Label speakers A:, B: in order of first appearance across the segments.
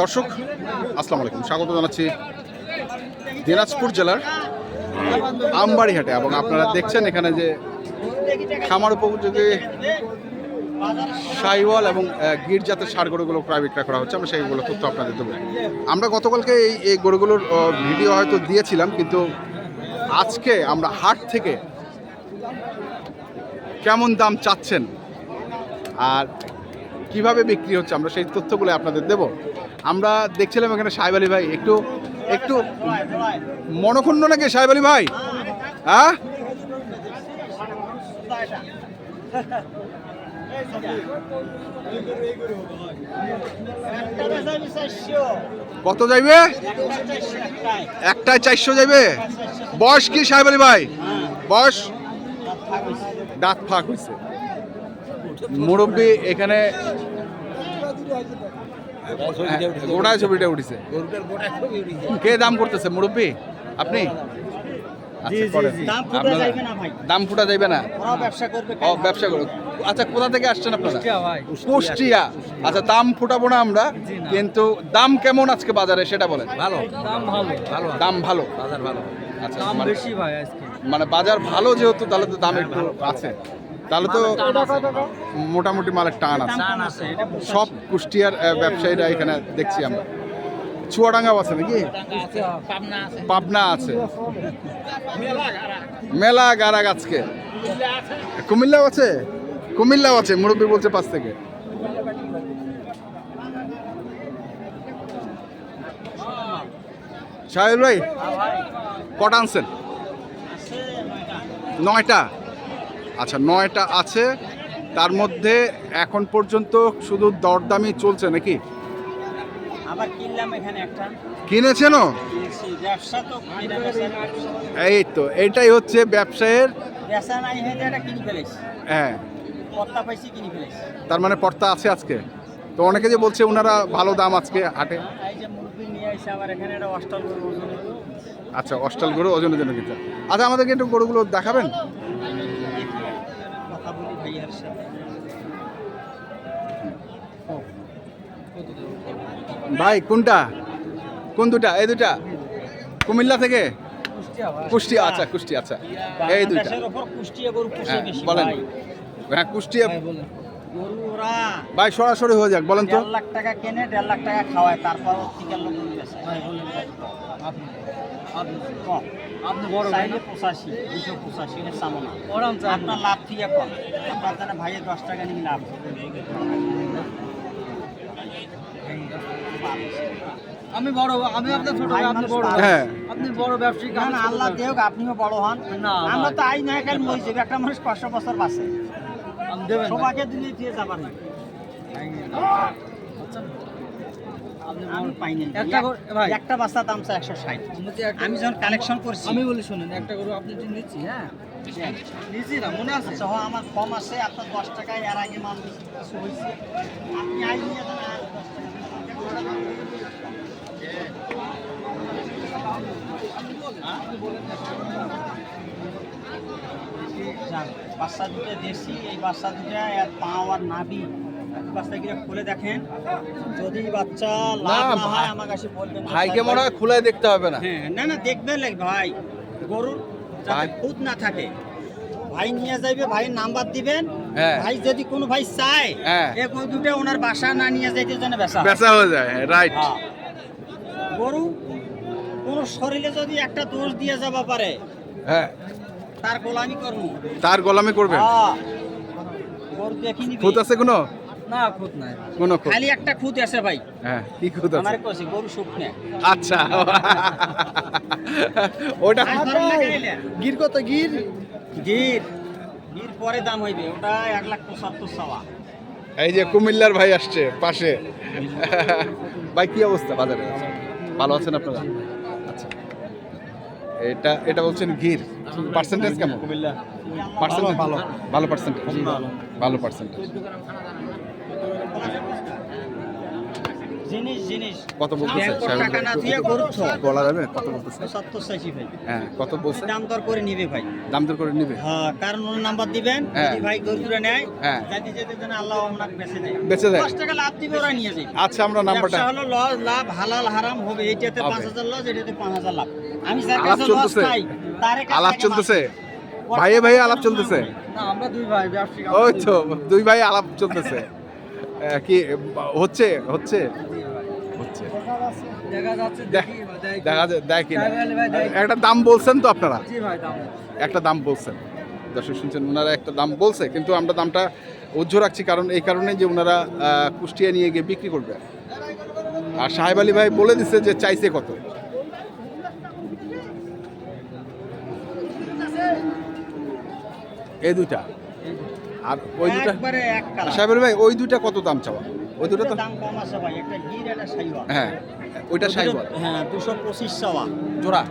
A: দর্শক, আসসালামু আলাইকুম। স্বাগত জানাচ্ছি দিনাজপুর জেলার আমবাড়িহাটে এবং আপনারা দেখছেন এখানে যে খামার উপযোগী সাইওয়াল এবং গির্জাতের সার গরুগুলো প্রায় বিক্রয় করা হচ্ছে। আমরা সেইগুলো তথ্য আপনাদের দেবো। আমরা গতকালকে এই এই গরুগুলোর ভিডিও হয়তো দিয়েছিলাম, কিন্তু আজকে আমরা হাট থেকে কেমন দাম চাচ্ছেন? আর কীভাবে বিক্রি হচ্ছে, আমরা সেই তথ্যগুলো আপনাদের দেব। আমরা দেখছিলাম এখানে সাহেব আলী ভাই, একটু একটু মনক্ষুণ্ণ নাকি সাহেব আলী ভাই? হ্যাঁ? কত যাইবে? একটায় চারশো যাইবে? বয়স কি সাহেব আলী ভাই? বয়স? দাঁত ফাঁক হয়েছে মুরব্বী এখানে গোড়ায় ছবিটা উঠেছে। কে দাম করতেছে মুরব্বী? আপনি? আচ্ছা,
B: দাম ফুটা যাইবে না ব্যবসা করবে
A: ও ব্যবসা করো আচ্ছা কোথা থেকে আসছেন আপনারা? কুষ্টিয়া আচ্ছা দাম ফুটাবো না আমরা কিন্তু দাম কেমন আজকে বাজারে সেটা বলেন।
C: ভালো। দাম ভালো। ভালো।
A: দাম ভালো।
C: বাজার ভালো।
A: আচ্ছা মানে-
C: বেশি ভাই আজকে।
A: মানে বাজার ভালো যেহেতু তাহলে তো দাম একটু আছে। তাহলে তো মোটামুটি মালের টান আছে। সব কুষ্টিয়ার ব্যবসায়ীরা এখানে দেখছি আমরা। চুয়াডাঙ্গাও আছে নাকি?
C: পাবনা আছে।
A: পাবনা আছে। মেলা গারাগ আজকে। কুমিল্লাও আছে? কুমিল্লাও আছে মুরব্বী বলছে পাশ থেকে। সাহেব ভাই কটা আনছেন? নয়টা। আচ্ছা নয়টা আছে। তার মধ্যে এখন পর্যন্ত শুধু দরদামি চলছে নাকি?
B: আবার কিনলাম এখানে একটা।
A: কিনেছেনও?
B: ব্যবসা তো।
A: এই তো এটাই হচ্ছে ব্যবসায়ের
B: নাই হয়ে এটা কিনে ফেলেছি।
A: হ্যাঁ।
B: পত্তা পাইছি কিনে ফেলেছি।
A: তার মানে পর্তা আছে আজকে? তো অনেকে যে বলছে ওনারা ভালো দাম আজকে হাটে। আচ্ছা অস্টাল গরু ওজনের জন্য কিনতে আচ্ছা আমাদেরকে একটু গরুগুলো দেখাবেন
B: দেখি, কথা বলি ভাইয়ার সাথে
A: ভাই কোনটা? কোন দুটা? এই দুটা? কুমিল্লা থেকে?
C: কুষ্টিয়া
A: কুষ্টিয়া আচ্ছা কুষ্টিয়া আচ্ছা। এই দুইটা।
B: ওপর কুষ্টিয়া গরু পুষে
A: হ্যাঁ বলেন। হ্যাঁ কুষ্টিয়া
C: ভাই
A: সরাসরি হয়ে যাক বলেন তো।
B: লাখ টাকা কেনে দেড় লাখ টাকা খাওয়ায় তারপর
C: আপনি বড়
B: চাইলে পঁচাশি দুশো পঁচাশি এর সামনা আপনার লাভ থেকে কম। আপনার ভাইয়ের দশ টাকা নিয়ে লাভ
C: আমি বড় আমি আপনার ছোট আপনি বড়।
A: হ্যাঁ।
C: আপনি বড় ব্যবসায়ী
B: না না আল্লাহ দেওক আপনিও বড় হন।
C: না,
B: আমরা তো আই না কাল মরে যাবে একটা মানুষ পাঁচশো বছর বাঁচে।
C: আমি দেবেন ভাই?
B: সবাইকে দিলে দিয়ে যাবার না
C: আচ্ছা। আপনি
B: আমি পাই নাই।
C: একটা করে- ভাই।
B: একটা বাচ্চা দাম চাই একশো ষাট।
C: আমি
B: আমি যখন কালেকশন করছি।
C: আমি বলি শুনেন একটা গরু আপনি তো নিচ্ছি হ্যাঁ? নিচ্ছি না মনে আছে?
B: আচ্ছা আমার কম আছে আপনার দশ টাকায় এর আগে মাল কিছু হয়েছে। আপনি আই নিয়ে আর দশ টাকা। বাচ্চা দুটো দেশি এই বাচ্চা দুটা এর পাও আর নাবি বাচ্চাগুলো খুলে দেখেন। যদি বাচ্চা লাভ
A: না,
B: না হয়
A: ভাই-
B: আমার কাছে বলবেন
A: ভাইকে মনে হয় খুলে দেখতে হবে না।
B: হ্যাঁ না না দেখবেন ভাই। গরুর যাতে খুদ না থাকে। ভাই নিয়ে যাইবে ভাই নাম্বার দিবেন।
A: হ্যাঁ।
B: ভাই যদি কোনো ভাই চায়
A: হ্যাঁ।
B: দুটো ওনার বাসা না নিয়ে যাইতে বেসা
A: হয়ে। যায় রাইট।
B: গরু কোন শরীরে যদি একটা দোষ দিয়ে যাবা পারে
A: হ্যাঁ।
B: তার গোলামি করব।
A: তার গোলামি করবেন?
B: হ্যাঁ।
A: খুদ আছে কোনো?
C: না খুদ নাই।
A: কোনো খুদ
B: খালি একটা খুদ আছে ভাই।
A: হ্যাঁ কি খুদ আছে?
B: আমার কইছে গরু শুকনে
A: আচ্ছা। ওটা গির কত গির?
B: গির। গির পরে দাম হইবে ওটা এক লাখ পঁচাত্তর সাওয়া
A: এই যে কুমিল্লার ভাই আসছে পাশে। ভাই কি অবস্থা বাজারে? ভালো আছেন আপনারা? এটা এটা বলছেন গির। পার্সেন্টেজ কেমন? পার্সেন্টেজ ভালো ভালো। পার্সেন্টেজ ভালো। পার্সেন্টেজ
B: জিনিস জিনিস।
A: কত বলতেছে
B: টাকা না দিয়ে গরুর
A: বলা যাবে কত বলতেছে
B: সত্তর চাইছি ভাই।
A: হ্যাঁ কত বলছে
B: দাম দর করে নিবে ভাই।
A: দাম দর করে নিবে?
B: হ্যাঁ কারণ ওর নাম্বার দিবেন
A: হ্যাঁ।
B: যদি ভাই গরুরা নেয়
A: হ্যাঁ।
B: যাতে যেতে যেন আল্লাহ আপনাকে বেঁচে দেয়।
A: বেঁচে দেয়।
B: দশ টাকা লাভ দিবে ওরা নিয়ে যাবে
A: আচ্ছা আমরা নাম্বারটা
B: হলো লস লাভ হালাল হারাম হবে এইটাতে
A: হবে।
B: পাঁচ হাজার লস এটাতে পাঁচ হাজার লাভ। আমি যার
A: আলাপ চলতেছে? আলাপ চলতেছে। ভাইয়ে ভাইয়ে আলাপ চলতেছে। ওই তো দুই ভাই আলাপ চলতেছে। কি হচ্ছে হচ্ছে? হচ্ছে।
C: দেখা
A: দেখ-
C: দেখি
A: দেখা। যায়
C: কি?
A: একটা দাম বলছেন তো আপনারা? একটা দাম বলছেন। দর্শক শুনছেন ওনারা একটা দাম বলছে কিন্তু আমরা দামটা উজ্জ্ব রাখছি কারণ এই কারণে যে ওনারা কুষ্টিয়া নিয়ে গিয়ে বিক্রি করবে। আর সাহেব আলী ভাই বলে দিচ্ছে যে চাইছে কত? এই দুইটা। আর ওই দুটা
B: একবারে এক কালার।
A: সাহেব আলী ভাই ওই দুইটা কত দাম চাওয়া? ওই দুটো তো
B: দাম কম আছে ভাই একটা গির একটা সাইওয়া
A: হ্যাঁ ওইটা সাইবল
B: হ্যাঁ দুশো পঁচিশ চাওয়া।
A: জোড়া?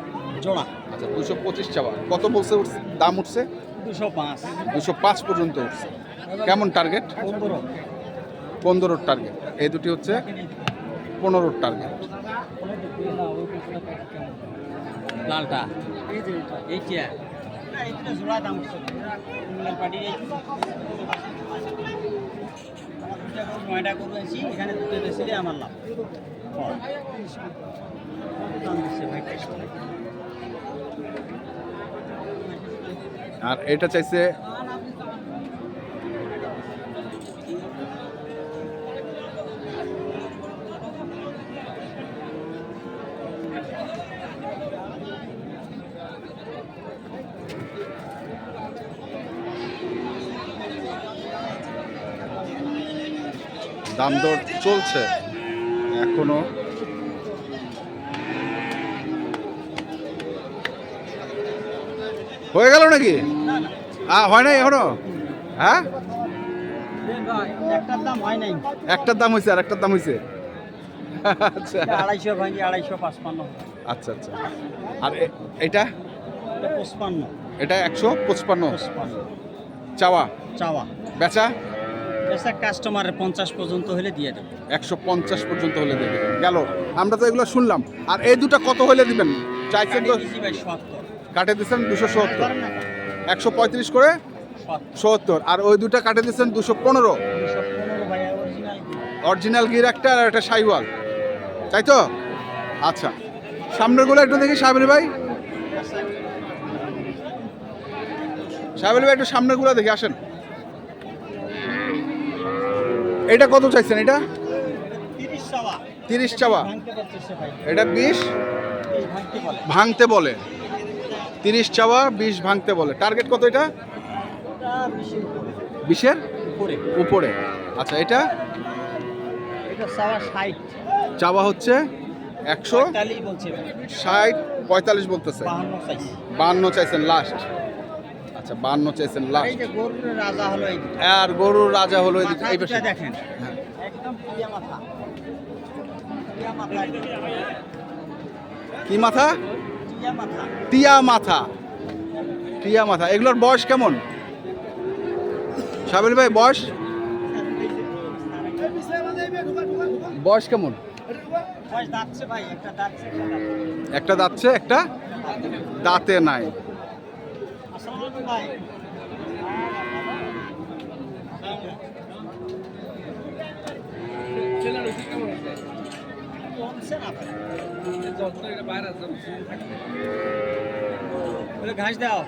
B: জোড়া।
A: আচ্ছা দুশো পঁচিশ চাওয়া। কত বলছে উঠছে- দাম উঠছে?
B: দুশো পাঁচ।
A: দুশো পাঁচ পর্যন্ত উঠছে। কেমন টার্গেট
B: পনেরো।
A: পনেরোর টার্গেট এই দুটি হচ্ছে পনেরোর টার্গেট
B: লালটা। এইটা না এইটা নয়টা এখানে বেশি আমার লাভ
A: আর এটা চাইছে দাম দর চলছে। এখনও হয়ে গেল নাকি? হয় নাই এখনও? হ্যাঁ?
B: একটার দাম হয় নাই
A: একটার দাম হয়েছে আর একটার দাম হয়েছে আচ্ছা।
B: আড়াইশো ভাঙি আড়াইশো পাঁচপান্ন
A: আচ্ছা আচ্ছা। আর এটা
B: এটা? পঁচপান্ন।
A: এটা একশো পঁচপান্ন। চাওয়া?
B: চাওয়া।
A: বেচা?
B: বেশা কাস্টমারের পঞ্চাশ পর্যন্ত হলে দিয়ে দেবো।
A: একশো পঞ্চাশ পর্যন্ত হলে দেবে গেল। আমরা তো এগুলো শুনলাম। আর এই দুটো কত হলে দিবেন? চাইছেন তো কাটে দিচ্ছেন দুশো সত্তর। একশো পঁয়ত্রিশ করে?
B: সত্তর।
A: আর ওই দুটো কাটে দিচ্ছেন দুশো পনেরো।
B: অরিজিনাল
A: গির একটা আর একটা সাইওয়াল। তাই তো? আচ্ছা। সামনেরগুলো একটু দেখি সাহেবের ভাই। সাহেবের ভাই একটু সামনেরগুলো দেখি আসেন। এটা কত চাইছেন এটা?
B: তিরিশ চাওয়া।
A: এটা বিশ?
B: ভাঙতে বলে।
A: তিরিশ চাওয়া বিশ ভাঙতে বলে। টার্গেট কত এটা? বিশের
B: উপরে।
A: আচ্ছা এটা?
B: এটা চাওয়া
A: হচ্ছে একশো ষাট পঁয়তাল্লিশ বলতেছে।
B: বাহান্ন
A: বান্ন চাইছেন লাস্ট। আচ্ছা বান্ন
B: চেয়েছেন
A: লাস্ট
B: গরুর রাজা হলো
A: আর গরুর রাজা হলো এই পাশে।
B: দেখেন।
A: হ্যাঁ। কি মাথা?
B: টিয়া মাথা।
A: টিয়া মাথা। এগুলোর বয়স কেমন? সাবির ভাই বয়স? বয়স কেমন?
B: একটা দাঁতছে একটা
A: দাঁতে নাই
B: আসসালামু আলাইকুম ভাই কমছে না ভাই। বলে ঘাস দাও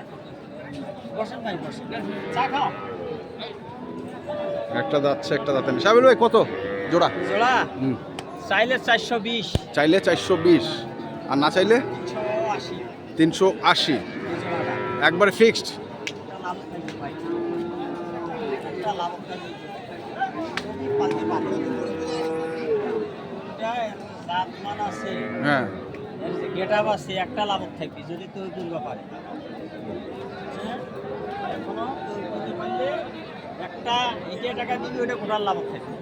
B: বসেন ভাই বসেন চা খাও
A: একটা দাঁতছে একটা দাঁতে নেই। সাবির ভাই কত? জোড়া?
B: জোড়া? চাইলে চারশো বিশ।
A: চাইলে চারশো বিশ। আর না চাইলে?
B: তিনশো আশি।
A: একবারে ফিক্সড হ্যাঁ।
B: গেট আপ আছে একটা লাভ থাকবে যদি তুই? তুলবা পারে হ্যাঁ? একটা এটা টাকা দিবি ওটা গোটার লাভ থাকবে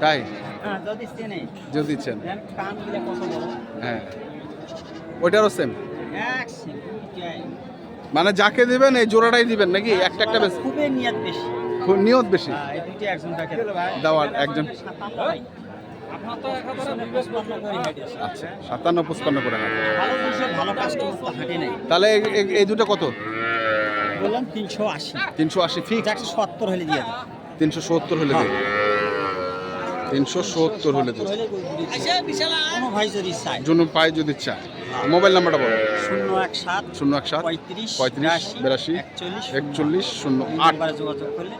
A: তাই
B: হ্যাঁ যদি চেনে।
A: যদি
B: দেন কান দিলে কত বড়?
A: হ্যাঁ। ওইটারও সেম
B: এক সেকেন্ড
A: মানে যাকে দিবেন এই জোড়াটাই দিবেন নাকি? একটা একটা বেশি
B: খুবই নিয়ত বেশি।
A: খুব নিয়ত বেশি?
B: হ্যাঁ এই দুইটা একজন থাকে
A: দেওয়ার একজন। আচ্ছা সাতান্ন পঁচপান্ন করে তাহলে এই দুটো কত?
B: বললাম তিনশো আশি।
A: তিনশো আশি ফিক্স
B: একশো সত্তর হলে দিয়ে
A: তিনশো সত্তর হলে দেবে। তিনশো সত্তর হলে
B: চায়।
A: জন্য পাই যদি চায়। মোবাইল নাম্বারটা বলো।
B: শূন্য এক সাত
A: শূন্য এক সাত
B: পঁয়ত্রিশ
A: বিরাশি
B: একচল্লিশ
A: শূন্য আট।
B: যোগাযোগ করলে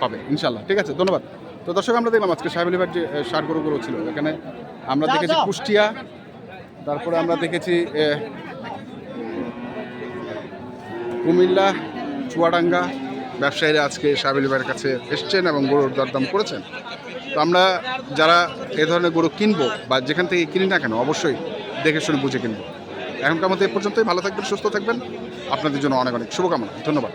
B: পাবে।
A: ইনশাল্লাহ ঠিক আছে ধন্যবাদ। তো দর্শক আমরা দেখলাম আজকে সাহেব আলিবার যে ষাট গরুগুলো ছিল এখানে আমরা দেখেছি কুষ্টিয়া তারপরে আমরা দেখেছি কুমিল্লা চুয়াডাঙ্গা। ব্যবসায়ীরা আজকে সাহেব আলিবাইয়ের কাছে এসছেন এবং গরুর দরদাম করেছেন। তো আমরা যারা এ ধরনের গরু কিনবো বা যেখান থেকে কিনি না কেন, অবশ্যই দেখে শুনে বুঝে কিনবো। এখনকার মতো এ পর্যন্তই। ভালো থাকবেন, সুস্থ থাকবেন। আপনাদের জন্য অনেক অনেক শুভকামনা। ধন্যবাদ।